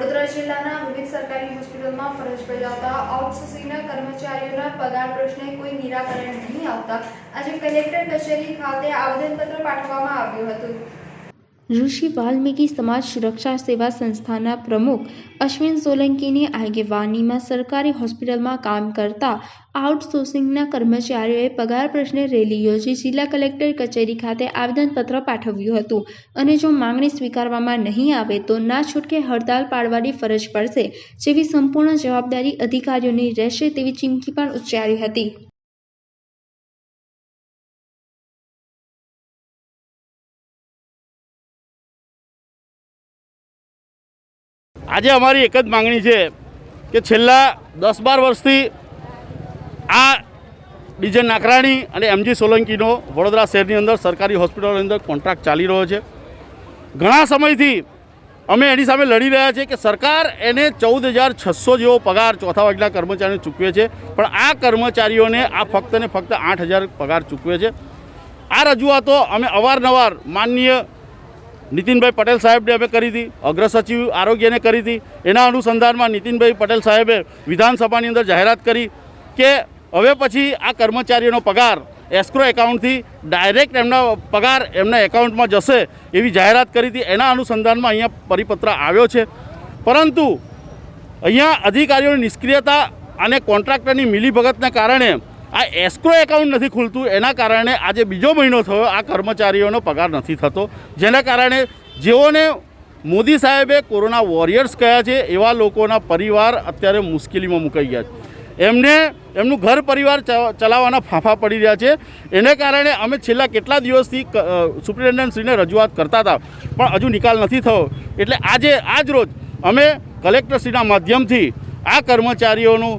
વડોદરા જિલ્લાના વિવિધ સરકારી હોસ્પિટલમાં ફરજ બજાવતા આઉટસોર્સિંગના કર્મચારીઓના પગાર પ્રશ્ને કોઈ નિરાકરણ નહીં આવતા. આજે કલેક્ટર કચેરી ખાતે આવેદનપત્ર પાઠવવામાં આવ્યું હતું. ઋષિ વાલ્મીકી સમાજ સુરક્ષા સેવા સંસ્થાના પ્રમુખ અશ્વિન સોલંકીની આગેવાનીમાં સરકારી હોસ્પિટલમાં કામ કરતા આઉટસોર્સિંગના કર્મચારીઓએ પગાર પ્રશ્ને રેલી યોજી જિલ્લા કલેક્ટર કચેરી ખાતે આવેદનપત્ર પાઠવ્યું હતું. અને જો માંગણી સ્વીકારવામાં નહીં આવે તો ના છૂટકે હડતાલ પાડવાની ફરજ પડશે જેવી સંપૂર્ણ જવાબદારી અધિકારીઓની રહેશે તેવી ચીમકી પણ ઉચ્ચારી હતી. આજે અમારી એક જ માંગણી છે કે છેલ્લા દસ બાર વર્ષથી આ ડીજે નાકરાણી અને એમજી સોલંકીનો વડોદરા શહેરની અંદર સરકારી હોસ્પિટલની અંદર કોન્ટ્રાક્ટ ચાલી રહ્યો છે. ઘણા સમયથી અમે એની સામે લડી રહ્યા છીએ કે સરકાર એને ચૌદ હજાર છસો જેવો પગાર ચોથા વર્ગના કર્મચારીને ચૂકવે છે, પણ આ કર્મચારીઓને આ ફક્ત ને ફક્ત આઠ હજાર પગાર ચૂકવે છે. આ રજૂઆતો અમે અવારનવાર માનનીય નીતિનભાઈ પટેલ સાહેબને અમે કરી હતી. અગ્ર સચિવ આરોગ્યને કરી હતી. એના અનુસંધાનમાં નીતિનભાઈ પટેલ સાહેબે વિધાનસભાની અંદર જાહેરાત કરી કે હવે પછી આ કર્મચારીઓનો પગાર એસ્ક્રો એકાઉન્ટથી ડાયરેક્ટ એમના પગાર એમના એકાઉન્ટમાં જશે એવી જાહેરાત કરી હતી. એના અનુસંધાનમાં અહીંયા પરિપત્ર આવ્યો છે. પરંતુ અહીંયા અધિકારીઓની નિષ્ક્રિયતા અને કોન્ટ્રાક્ટરની મિલીભગતને કારણે આ એસ્ક્રો એકાઉન્ટ નથી ખુલતું. એના કારણે આજે બીજો મહિનો થયો આ કર્મચારીઓનો પગાર નથી થતો. જેના કારણે જેઓને મોદી સાહેબે કોરોના વોરિયર્સ કહ્યા છે, એવા લોકોના પરિવાર અત્યારે મુશ્કેલીમાં મુકાઈ ગયા છે. એમને, એમનું ઘર પરિવાર ચલાવવાના ફાંફા પડી રહ્યા છે. એને કારણે અમે છેલ્લા કેટલા દિવસથી સુપ્રિન્ટેન્ડન્ટશ્રીને રજૂઆત કરતા હતા, પણ હજુ નિકાલ નથી થયો. એટલે આજે, આજ રોજ અમે કલેક્ટરશ્રીના માધ્યમથી આ કર્મચારીઓનું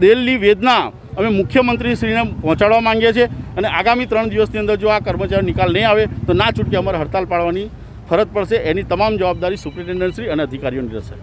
દિલની વેદના અમે મુખ્યમંત્રીશ્રીને પહોંચાડવા માંગીએ છીએ અને આગામી ત્રણ દિવસની અંદર જો આ કર્મચારી નિકાલ નહીં આવે, તો ના છૂટકે અમારે હડતાલ પાડવાની ફરજ પડશે. એની તમામ જવાબદારી સુપ્રિન્ટેન્ડન્ટશ્રી અને અધિકારીઓની રહેશે.